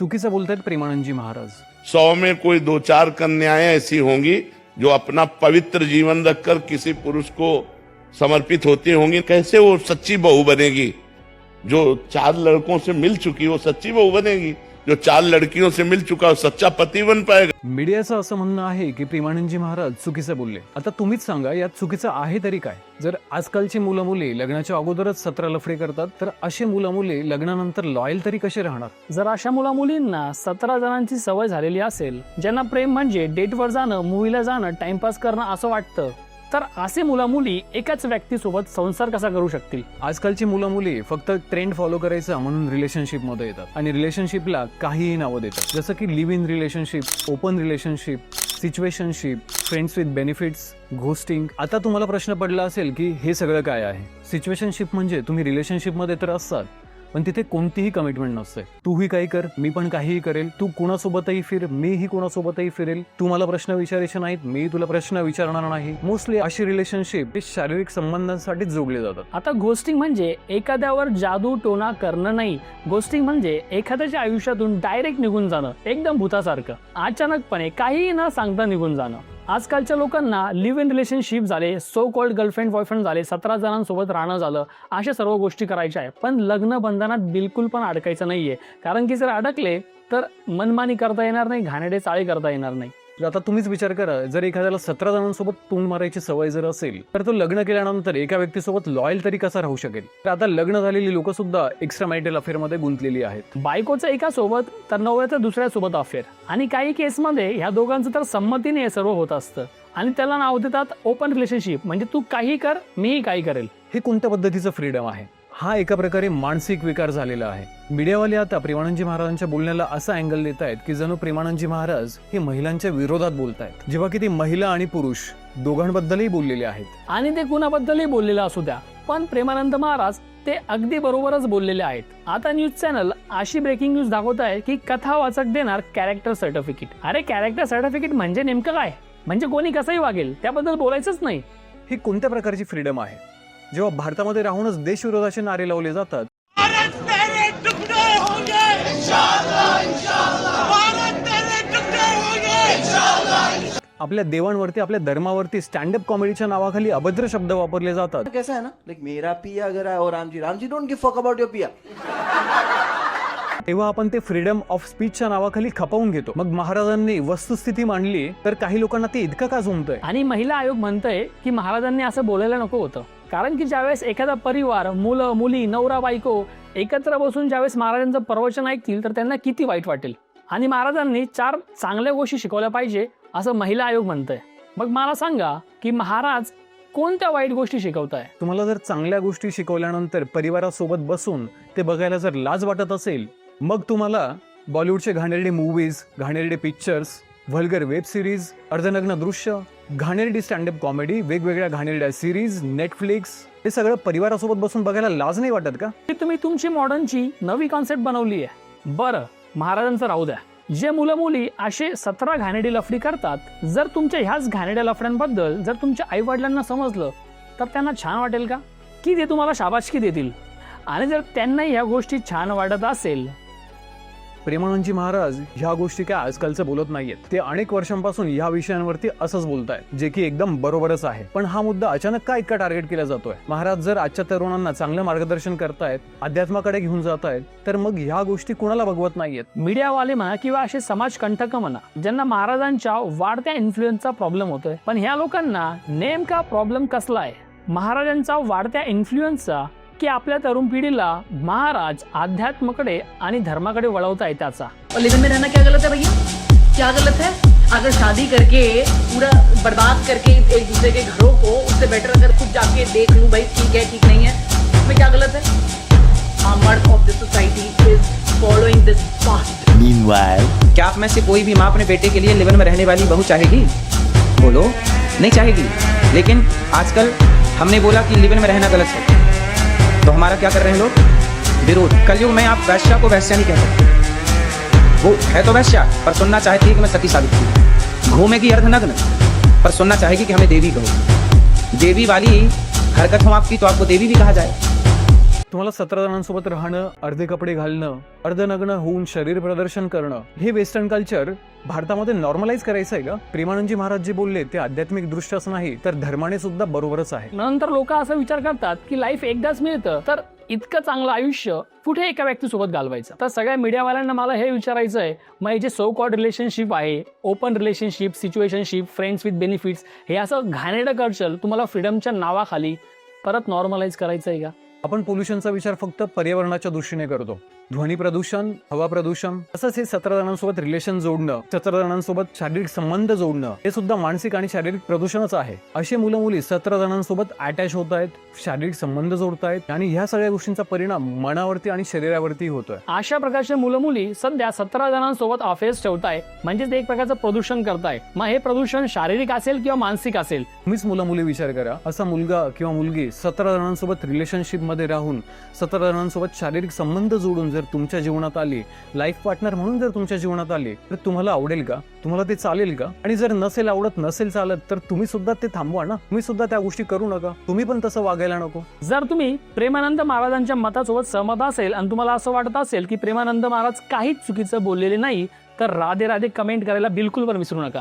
चुकीचं बोलतायत प्रेमानंदजी महाराज। सौ में कोई दो चार कन्याएँ ऐसी होंगी जो अपना पवित्र जीवन रखकर किसी पुरुष को समर्पित होती होंगी। कैसे वो सच्ची बहू बनेगी? जो चार लड़कों से मिल चुकी, वो सच्ची बहू बनेगी। जो चार लड़कियों से मिल चुका वो सच्चा पति बन पाएगा। मीडियाचं असं म्हणणं आहे की प्रेमानंदजी महाराज चुकीचं बोलले. आता तुम्हीच सांगा यात चुकीचं आहे तरी काय? जर आजकालची मुलं मुली लग्नाच्या अगोदरच सतरा लफडे करतात तर अशी मुलं मुली लग्नानंतर लॉयल तरी कसे राहणार? जर अशा मुला मुलींना सतरा जणांची सवय झालेली असेल ज्यांना प्रेम म्हणजे डेटवर जाणं मूवीला जाणं टाइमपास करणं असं वाटतं तर असे मुला मुली एकाच व्यक्तीसोबत संसार कसा करू शकतील? आजकालची मुलं मुली फक्त ट्रेंड फॉलो करायचं म्हणून रिलेशनशिपमध्ये येतात. आणि रिलेशनशिपला काहीही नावं देतात. जसं की live in relationship open relationship situationship friends with benefits ghosting आता तुम्हाला प्रश्न पडला असेल की हे सगळं काय आहे? सिच्युएशनशिप म्हणजे तुम्ही रिलेशनशिपमध्ये तर असतात पण तिथे कोणतीही कमिटमेंट नसते. तूही काही कर मी पण काहीही करेल. तू कुणासोबतही फिर मीही कुणासोबतही फिरेल. तू मला प्रश्न विचारायचे नाहीत मी तुला प्रश्न विचारणार नाही. मोस्टली अशी रिलेशनशिप हे शारीरिक संबंधांसाठीच जोडले जातात. आता गोष्टी म्हणजे एखाद्यावर जादू टोना करणं नाही. गोष्टी म्हणजे एखाद्याच्या आयुष्यातून डायरेक्ट निघून जाणं एकदम भूतासारखं. अचानकपणे काहीही न सांगता निघून जाणं. आजकालच्या लोकांना लिव्ह इन रिलेशनशिप झाले सो कॉल्ड गर्लफ्रेंड बॉयफ्रेंड झाले सतरा जणांसोबत राहणं झालं अशा सर्व गोष्टी करायच्या आहे पण लग्न बंधनात बिलकुल पण अडकायचं नाही आहे कारण की जर अडकले तर मनमानी करता येणार नाही घाणेडे चाळी करता येणार नाही. तर आता तुम्हीच विचार करा जर एखाद्याला सतरा जणांसोबत तोंड मारायची सवय जर असेल तर तो लग्न केल्यानंतर एका व्यक्तीसोबत लॉयल तरी कसा राहू शकेल? तर आता लग्न झालेली लोक सुद्धा एक्स्ट्रा मॅरिटल अफेअरमध्ये गुंतलेली आहेत. बायकोचं एका सोबत तर नवऱ्याचं दुसऱ्या सोबत अफेअर आणि काही केसमध्ये ह्या दोघांचं तर संमतीने हे सर्व होत असतं. आणि त्याला नाव देतात ओपन रिलेशनशिप म्हणजे तू काही कर मीही काही करेल. हे कोणत्या पद्धतीचं फ्रीडम आहे? हा एका प्रकारे मानसिक विकार झालेला आहे. मीडियावाले आता प्रेमानंदजी महाराजांच्या बोलण्याला असा अँगल देत आहेत की जणू प्रेमानंदजी महाराज हे महिलांच्या विरोधात बोलतायत. जेव्हा की ते महिला आणि पुरुष दोघांबद्दलही बोललेले आहेत. आणि ते कुणाबद्दलही बोललेलं असू द्या पण प्रेमानंद महाराज ते अगदी बरोबरच बोललेले आहेत. आता न्यूज चॅनल अशी ब्रेकिंग न्यूज दाखवत आहे की कथा वाचक देणार कॅरेक्टर सर्टिफिकेट अरे कॅरेक्टर सर्टिफिकेट म्हणजे नेमकं काय? म्हणजे कोणी कसंही वागेल त्याबद्दल बोलायचंच नाही. ही कोणत्या प्रकारची फ्रीडम आहे? जेव्हा भारतामध्ये राहूनच देशविरोधाचे नारे लावले जातात. भारत तेरे टुकड़े होंगे। भारत तेरे टुकड़े होंगे। आपल्या देवांवरती आपल्या धर्मावरती स्टँडअप कॉमेडीच्या नावाखाली अभद्र शब्द वापरले जातात. कैसा है ना? लाइक मेरा पिया अगर है और Ram ji Ram ji don't give fuck about your पिया। तेव्हा आपण ते फ्रीडम ऑफ स्पीचच्या नावाखाली खपवून घेतो. मग महाराजांनी वस्तुस्थिती मांडली तर काही लोकांना ते इतकं का जमतंय आणि महिला आयोग म्हणतंय की महाराजांनी असं बोलायला नको होतं. कारण की ज्यावेळेस एखादा परिवार मुलं मुली नवरा बायको एकत्र बसून ज्यावेळेस महाराजांचं प्रवचन ऐकतील तर त्यांना किती वाईट वाटेल? आणि महाराजांनी चार चांगल्या गोष्टी शिकवल्या पाहिजे असं महिला आयोग म्हणतंय. मग मला सांगा की महाराज कोणत्या वाईट गोष्टी शिकवताय? तुम्हाला जर चांगल्या गोष्टी शिकवल्यानंतर परिवारासोबत बसून ते बघायला जर लाज वाटत असेल मग तुम्हाला बॉलिवूडचे घाणेरडे मूवीज घाणेरडे पिक्चर्स व्हल्गर वेब सिरीज अर्धनग्न दृश्य घाणेरडी स्टँडअप कॉमेडी वेगवेगळ्या घाणेरड्या सिरीज नेटफ्लिक्स हे सगळं परिवारासोबत बसून बघायला लाज नाही वाटत का? तुम्ही तुमची मॉडर्नची नवी कॉन्सेप्ट बनवली आहे. बरं महाराजांचं राहू द्या. जे मुलं मुली असे सतरा घाणेडी लफडी करतात जर तुमच्या ह्याच घाणेड्या लफड्यांबद्दल जर तुमच्या आई वडिलांना समजलं तर त्यांना छान वाटेल का? की ते तुम्हाला शाबाशकी देतील? आणि जर त्यांना ह्या गोष्टी छान वाटत असेल प्रेमानंदजी महाराज ह्या गोष्टी काय आजकालचं बोलत नाहीयेत. ते अनेक वर्षांपासून ह्या विषयांवरती असंच बोलतायत जे की एकदम बरोबरच आहे. पण हा मुद्दा अचानक का इतका टार्गेट केला जातोय? महाराज जर आजच्या तरुणांना चांगलं मार्गदर्शन करतायत अध्यात्माकडे घेऊन जात आहेत तर मग ह्या गोष्टी कुणाला बघवत नाहीयेत? मीडियावाले म्हणा किंवा असे समाजकंटक म्हणा ज्यांना महाराजांच्या वाढत्या इन्फ्लुएन्सचा प्रॉब्लेम होतोय पण ह्या लोकांना नेमका प्रॉब्लेम कसला आहे? महाराजांचा वाढत्या इन्फ्लुएन्सचा की आपल्या तरुण पिढीला महाराज अध्यात्माकडे आणि धर्माकडे वळवताय त्याचा और लिव इन में रहना क्या गलत है भैया? क्या गलत है? अगर शादी करके पूरा बर्बाद करके एक दूसरे के घरों को उससे बेटर अगर खुद जाके देख लूं भाई ठीक है ठीक नहीं है उसमें क्या गलत है? Murder of this society is following this past क्या आप में से कोई भी माँ अपने बेटे के लिए लिवन में रहने वाली बहू चाहेगी? बोलो नहीं चाहेगी। लेकिन आजकल हमने बोला कि लिवन में रहना गलत है। हमारा क्या कर रहे हैं लोग? विरोध। कलयुग में आप वैश्या को वैश्या नहीं कह सकते वो है तो वैश्या, पर सुनना चाहती है कि मैं सती साबित हूँ। घूमेगी अर्धनग्न पर सुनना चाहेगी कि हमें देवी कहो। देवी वाली हरकत हो आपकी तो आपको देवी भी कहा जाए। तुम्हाला सतरा जणांसोबत राहणं अर्धे कपडे घालणं अर्धनग्न होऊन शरीर प्रदर्शन करणं हे वेस्टर्न कल्चर भारतामध्ये नॉर्मलाइज करायचं आहे का? प्रेमानंदजी महाराज जे बोलले ते आध्यात्मिक दृष्ट्याच नाही तर धर्माने सुद्धा बरोबरच आहे. नंतर लोक असा विचार करतात की लाईफ एकदाच मिळतं तर इतकं चांगलं आयुष्य कुठे एका व्यक्तीसोबत घालवायचं? तर सगळ्या मीडियावाल्यांना मला हे विचारायचं आहे मग हे जे सो कॉड रिलेशनशिप आहे open relationship situationship friends with benefits हे असं घाणेरडं करचल तुम्हाला फ्रीडमच्या नावाखाली परत नॉर्मलाइज करायचं आहे का? आपण पोल्युशनचा विचार फक्त पर्यावरणाच्या दृष्टीने करतो. ध्वनी प्रदूषण हवा प्रदूषण तसंच हे सतरा जणांसोबत रिलेशन जोडणं सतरा जणांसोबत शारीरिक संबंध जोडणं हे सुद्धा मानसिक आणि शारीरिक प्रदूषणच आहे. असे मुलं मुली सतरा जणांसोबत अटॅच होत आहेत शारीरिक संबंध जोडतायत आणि ह्या सगळ्या गोष्टींचा परिणाम मनावरती आणि शरीरावरती होतोय. अशा प्रकारचे मुलं मुली सध्या सतरा जणांसोबत अफेअर्स ठेवताय म्हणजेच ते एक प्रकारचं प्रदूषण करताय. मग हे प्रदूषण शारीरिक असेल किंवा मानसिक असेल? तुम्हीच मुलं मुली विचार करा. असा मुलगा किंवा मुलगी सतरा जणांसोबत रिलेशनशिप मध्ये राहून सतरा जणांसोबत शारीरिक संबंध जोडून जर तुमच्या जीवनात आली लाईफ पार्टनर म्हणून जर तुमच्या जीवनात आली तर तुम्हाला आवडेल का? तुम्हाला ते चालेल का? आणि जर नसेल आवडत नसेल चालत तर तुम्ही सुद्धा ते थांबवा ना. तुम्ही सुद्धा त्या गोष्टी करू नका. तुम्ही पण तसं वागायला नको. जर तुम्ही प्रेमानंद महाराजांच्या मतासोबत सहमत असेल आणि तुम्हाला असं वाटत असेल की प्रेमानंद महाराज काहीच चुकीचं बोललेले नाही तर राधे राधे कमेंट करायला बिलकुल पण विसरू नका.